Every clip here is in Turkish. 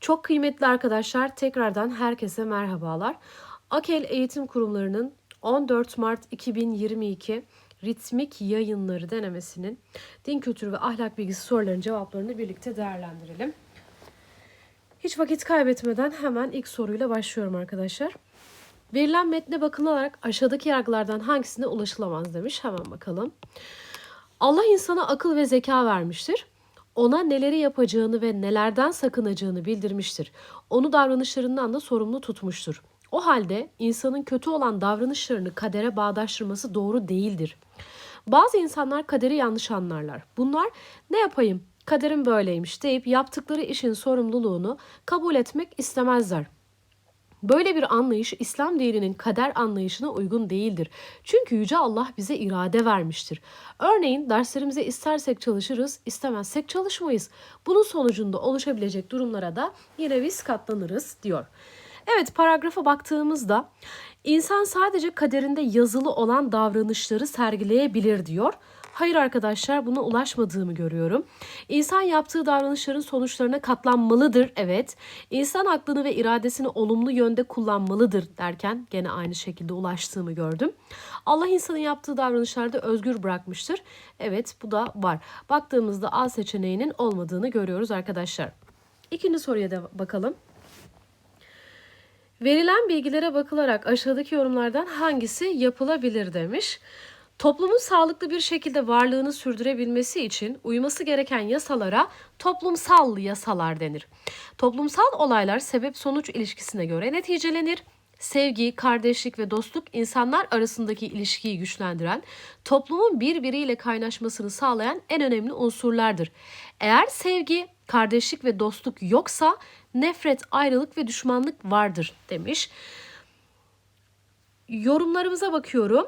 Çok kıymetli arkadaşlar tekrardan herkese merhabalar. Akel Eğitim Kurumları'nın 14 Mart 2022 ritmik yayınları denemesinin din kültürü ve ahlak bilgisi sorularının cevaplarını birlikte değerlendirelim. Hiç vakit kaybetmeden hemen ilk soruyla başlıyorum arkadaşlar. Verilen metne bakılarak aşağıdaki yargılardan hangisine ulaşılamaz demiş. Hemen bakalım. Allah insana akıl ve zeka vermiştir. Ona neleri yapacağını ve nelerden sakınacağını bildirmiştir. Onu davranışlarından da sorumlu tutmuştur. O halde insanın kötü olan davranışlarını kadere bağdaştırması doğru değildir. Bazı insanlar kaderi yanlış anlarlar. Bunlar ne yapayım kaderim böyleymiş deyip yaptıkları işin sorumluluğunu kabul etmek istemezler. Böyle bir anlayış İslam dininin kader anlayışına uygun değildir. Çünkü Yüce Allah bize irade vermiştir. Örneğin derslerimize istersek çalışırız, istemezsek çalışmayız. Bunun sonucunda oluşabilecek durumlara da yine biz katlanırız diyor. Evet paragrafa baktığımızda insan sadece kaderinde yazılı olan davranışları sergileyebilir diyor. Hayır arkadaşlar buna ulaşmadığımı görüyorum. İnsan yaptığı davranışların sonuçlarına katlanmalıdır. Evet. İnsan aklını ve iradesini olumlu yönde kullanmalıdır derken gene aynı şekilde ulaştığımı gördüm. Allah insanın yaptığı davranışlarda özgür bırakmıştır. Evet bu da var. Baktığımızda A seçeneğinin olmadığını görüyoruz arkadaşlar. İkinci soruya da bakalım. Verilen bilgilere bakılarak aşağıdaki yorumlardan hangisi yapılabilir demiş. Toplumun sağlıklı bir şekilde varlığını sürdürebilmesi için uyması gereken yasalara toplumsal yasalar denir. Toplumsal olaylar sebep sonuç ilişkisine göre neticelenir. Sevgi, kardeşlik ve dostluk insanlar arasındaki ilişkiyi güçlendiren, toplumun birbiriyle kaynaşmasını sağlayan en önemli unsurlardır. Eğer sevgi, kardeşlik ve dostluk yoksa nefret, ayrılık ve düşmanlık vardır demiş. Yorumlarımıza bakıyorum.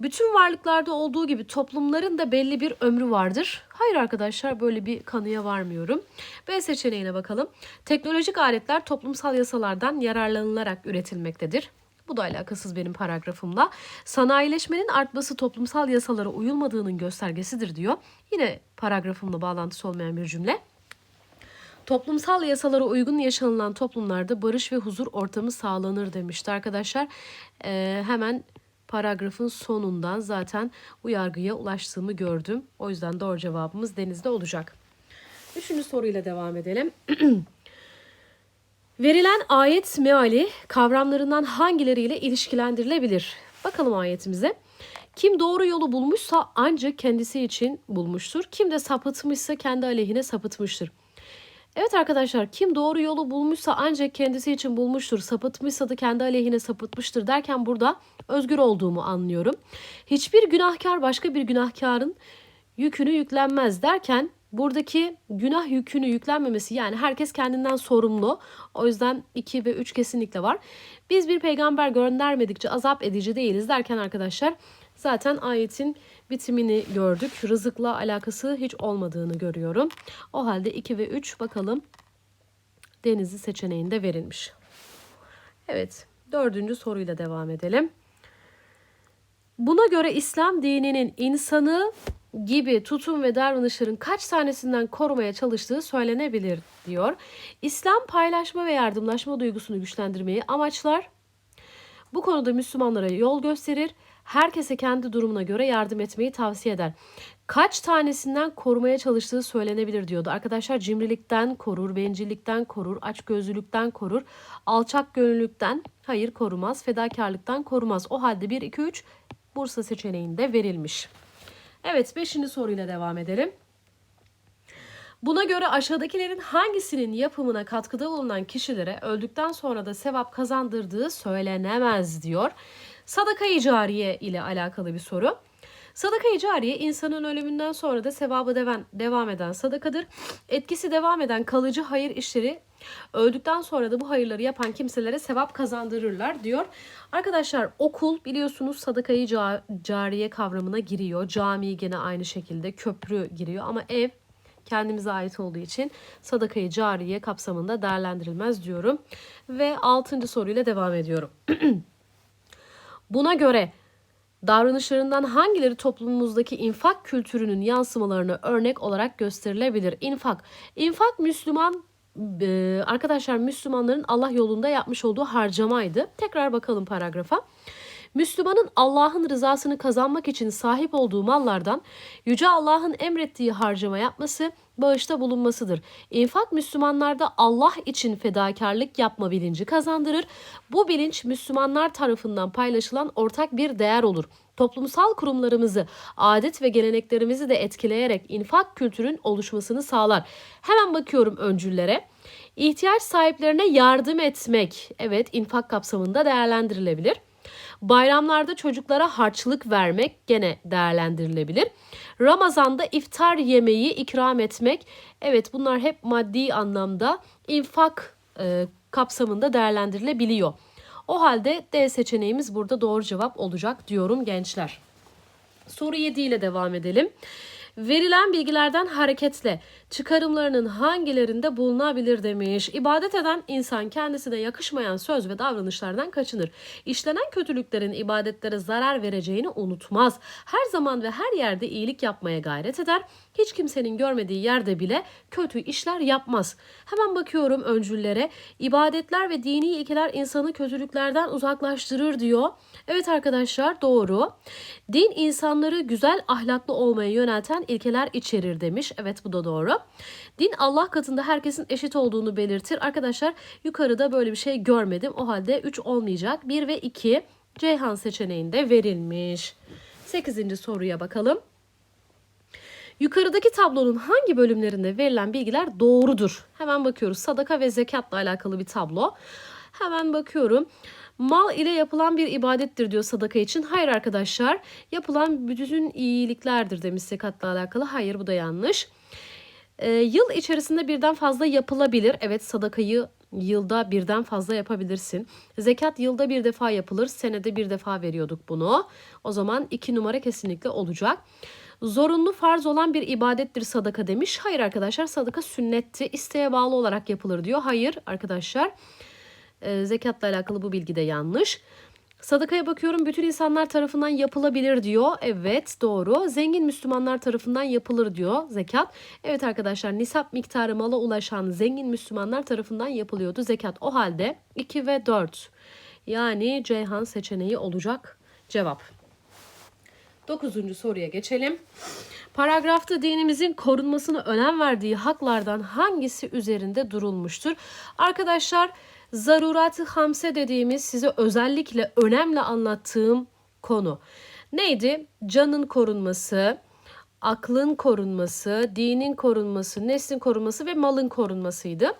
Bütün varlıklarda olduğu gibi toplumların da belli bir ömrü vardır. Hayır arkadaşlar böyle bir kanıya varmıyorum. B seçeneğine bakalım. Teknolojik aletler toplumsal yasalardan yararlanılarak üretilmektedir. Bu da alakasız benim paragrafımla. Sanayileşmenin artması toplumsal yasalara uyulmadığının göstergesidir diyor. Yine paragrafımla bağlantısı olmayan bir cümle. Toplumsal yasalara uygun yaşanılan toplumlarda barış ve huzur ortamı sağlanır demişti arkadaşlar. Ee, hemen paragrafın sonundan zaten bu yargıya ulaştığımı gördüm. O yüzden doğru cevabımız denizde olacak. Üçüncü soruyla devam edelim. Verilen ayet meali kavramlarından hangileriyle ilişkilendirilebilir? Bakalım ayetimize. Kim doğru yolu bulmuşsa ancak kendisi için bulmuştur. Kim de sapıtmışsa kendi aleyhine sapıtmıştır. Evet arkadaşlar kim doğru yolu bulmuşsa ancak kendisi için bulmuştur. Sapıtmışsa da kendi aleyhine sapıtmıştır derken burada özgür olduğumu anlıyorum. Hiçbir günahkar başka bir günahkarın yükünü yüklenmez derken buradaki günah yükünü yüklenmemesi yani herkes kendinden sorumlu. O yüzden 2 ve 3 kesinlikle var. Biz bir peygamber göndermedikçe azap edici değiliz derken arkadaşlar zaten ayetin bitimini gördük. Rızıkla alakası hiç olmadığını görüyorum. O halde 2 ve 3 bakalım Denizli seçeneğinde verilmiş. Evet dördüncü soruyla devam edelim. Buna göre İslam dininin insanı gibi tutum ve davranışların kaç tanesinden korumaya çalıştığı söylenebilir diyor. İslam paylaşma ve yardımlaşma duygusunu güçlendirmeyi amaçlar. Bu konuda Müslümanlara yol gösterir herkese kendi durumuna göre yardım etmeyi tavsiye eder. Kaç tanesinden korumaya çalıştığı söylenebilir diyordu. Arkadaşlar cimrilikten korur, bencillikten korur, açgözlülükten korur, alçak gönüllülükten hayır korumaz, fedakarlıktan korumaz. O halde 1, 2, 3 Bursa seçeneğinde verilmiş. Evet 5. soruyla devam edelim. Buna göre aşağıdakilerin hangisinin yapımına katkıda bulunan kişilere öldükten sonra da sevap kazandırdığı söylenemez diyor. Sadaka-i cariye ile alakalı bir soru. Sadaka-i cariye insanın ölümünden sonra da sevabı devam, devam eden sadakadır. Etkisi devam eden kalıcı hayır işleri öldükten sonra da bu hayırları yapan kimselere sevap kazandırırlar diyor. Arkadaşlar okul biliyorsunuz sadakayı cariye kavramına giriyor. Cami gene aynı şekilde köprü giriyor ama ev kendimize ait olduğu için sadakayı cariye kapsamında değerlendirilmez diyorum. Ve altıncı soruyla devam ediyorum. Buna göre davranışlarından hangileri toplumumuzdaki infak kültürünün yansımalarını örnek olarak gösterilebilir? İnfak. İnfak Müslüman e, arkadaşlar Müslümanların Allah yolunda yapmış olduğu harcamaydı. Tekrar bakalım paragrafa. Müslümanın Allah'ın rızasını kazanmak için sahip olduğu mallardan Yüce Allah'ın emrettiği harcama yapması, bağışta bulunmasıdır. İnfak Müslümanlarda Allah için fedakarlık yapma bilinci kazandırır. Bu bilinç Müslümanlar tarafından paylaşılan ortak bir değer olur. Toplumsal kurumlarımızı, adet ve geleneklerimizi de etkileyerek infak kültürün oluşmasını sağlar. Hemen bakıyorum öncüllere. İhtiyaç sahiplerine yardım etmek, evet infak kapsamında değerlendirilebilir. Bayramlarda çocuklara harçlık vermek gene değerlendirilebilir. Ramazanda iftar yemeği ikram etmek, evet bunlar hep maddi anlamda infak e, kapsamında değerlendirilebiliyor. O halde D seçeneğimiz burada doğru cevap olacak diyorum gençler. Soru 7 ile devam edelim. Verilen bilgilerden hareketle çıkarımlarının hangilerinde bulunabilir demiş. İbadet eden insan kendisine yakışmayan söz ve davranışlardan kaçınır. İşlenen kötülüklerin ibadetlere zarar vereceğini unutmaz. Her zaman ve her yerde iyilik yapmaya gayret eder. Hiç kimsenin görmediği yerde bile kötü işler yapmaz. Hemen bakıyorum öncüllere. İbadetler ve dini ilkeler insanı kötülüklerden uzaklaştırır diyor. Evet arkadaşlar doğru. Din insanları güzel ahlaklı olmaya yönelten ilkeler içerir demiş. Evet bu da doğru. Din Allah katında herkesin eşit olduğunu belirtir. Arkadaşlar yukarıda böyle bir şey görmedim. O halde 3 olmayacak. 1 ve 2 Ceyhan seçeneğinde verilmiş. 8. soruya bakalım. Yukarıdaki tablonun hangi bölümlerinde verilen bilgiler doğrudur? Hemen bakıyoruz. Sadaka ve zekatla alakalı bir tablo. Hemen bakıyorum. Mal ile yapılan bir ibadettir diyor sadaka için. Hayır arkadaşlar. Yapılan bütün iyiliklerdir demiş zekatla alakalı. Hayır bu da yanlış. Ee, yıl içerisinde birden fazla yapılabilir. Evet sadakayı yılda birden fazla yapabilirsin. Zekat yılda bir defa yapılır. Senede bir defa veriyorduk bunu. O zaman iki numara kesinlikle olacak. Zorunlu farz olan bir ibadettir sadaka demiş. Hayır arkadaşlar sadaka sünnetti. İsteğe bağlı olarak yapılır diyor. Hayır arkadaşlar. E, zekatla alakalı bu bilgi de yanlış. Sadakaya bakıyorum bütün insanlar tarafından yapılabilir diyor. Evet doğru. Zengin Müslümanlar tarafından yapılır diyor zekat. Evet arkadaşlar nisap miktarı mala ulaşan zengin Müslümanlar tarafından yapılıyordu zekat. O halde 2 ve 4 yani Ceyhan seçeneği olacak cevap. Dokuzuncu soruya geçelim. Paragrafta dinimizin korunmasına önem verdiği haklardan hangisi üzerinde durulmuştur? Arkadaşlar zarurat-ı hamse dediğimiz size özellikle önemli anlattığım konu. Neydi? Canın korunması, aklın korunması, dinin korunması, neslin korunması ve malın korunmasıydı.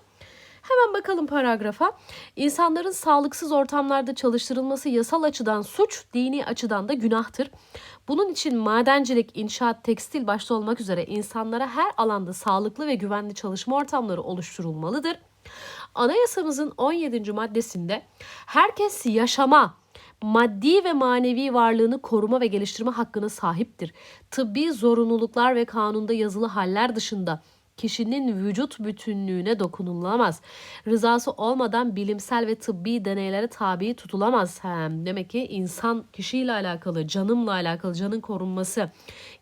Hemen bakalım paragrafa. İnsanların sağlıksız ortamlarda çalıştırılması yasal açıdan suç, dini açıdan da günahtır. Bunun için madencilik, inşaat, tekstil başta olmak üzere insanlara her alanda sağlıklı ve güvenli çalışma ortamları oluşturulmalıdır. Anayasamızın 17. maddesinde herkes yaşama, maddi ve manevi varlığını koruma ve geliştirme hakkına sahiptir. Tıbbi zorunluluklar ve kanunda yazılı haller dışında kişinin vücut bütünlüğüne dokunulamaz. Rızası olmadan bilimsel ve tıbbi deneylere tabi tutulamaz. Hem demek ki insan kişiyle alakalı, canımla alakalı, canın korunması.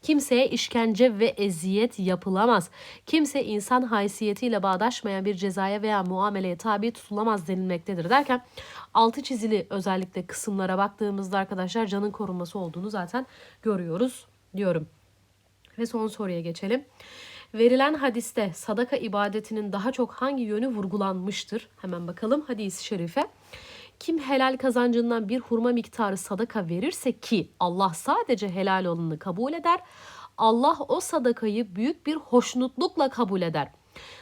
Kimseye işkence ve eziyet yapılamaz. Kimse insan haysiyetiyle bağdaşmayan bir cezaya veya muameleye tabi tutulamaz denilmektedir derken altı çizili özellikle kısımlara baktığımızda arkadaşlar canın korunması olduğunu zaten görüyoruz diyorum. Ve son soruya geçelim. Verilen hadiste sadaka ibadetinin daha çok hangi yönü vurgulanmıştır? Hemen bakalım hadis-i şerife. Kim helal kazancından bir hurma miktarı sadaka verirse ki Allah sadece helal olanını kabul eder. Allah o sadakayı büyük bir hoşnutlukla kabul eder.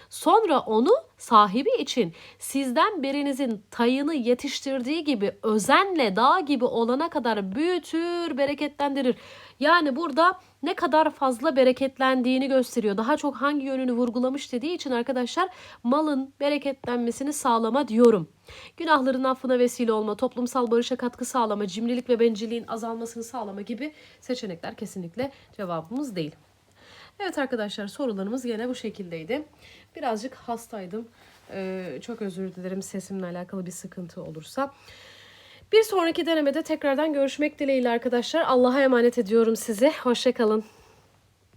Sonra onu sahibi için sizden birinizin tayını yetiştirdiği gibi özenle dağ gibi olana kadar büyütür, bereketlendirir. Yani burada ne kadar fazla bereketlendiğini gösteriyor. Daha çok hangi yönünü vurgulamış dediği için arkadaşlar malın bereketlenmesini sağlama diyorum. Günahların affına vesile olma, toplumsal barışa katkı sağlama, cimrilik ve bencilliğin azalmasını sağlama gibi seçenekler kesinlikle cevabımız değil. Evet arkadaşlar sorularımız yine bu şekildeydi. Birazcık hastaydım. Ee, çok özür dilerim sesimle alakalı bir sıkıntı olursa. Bir sonraki denemede tekrardan görüşmek dileğiyle arkadaşlar. Allah'a emanet ediyorum sizi. Hoşçakalın.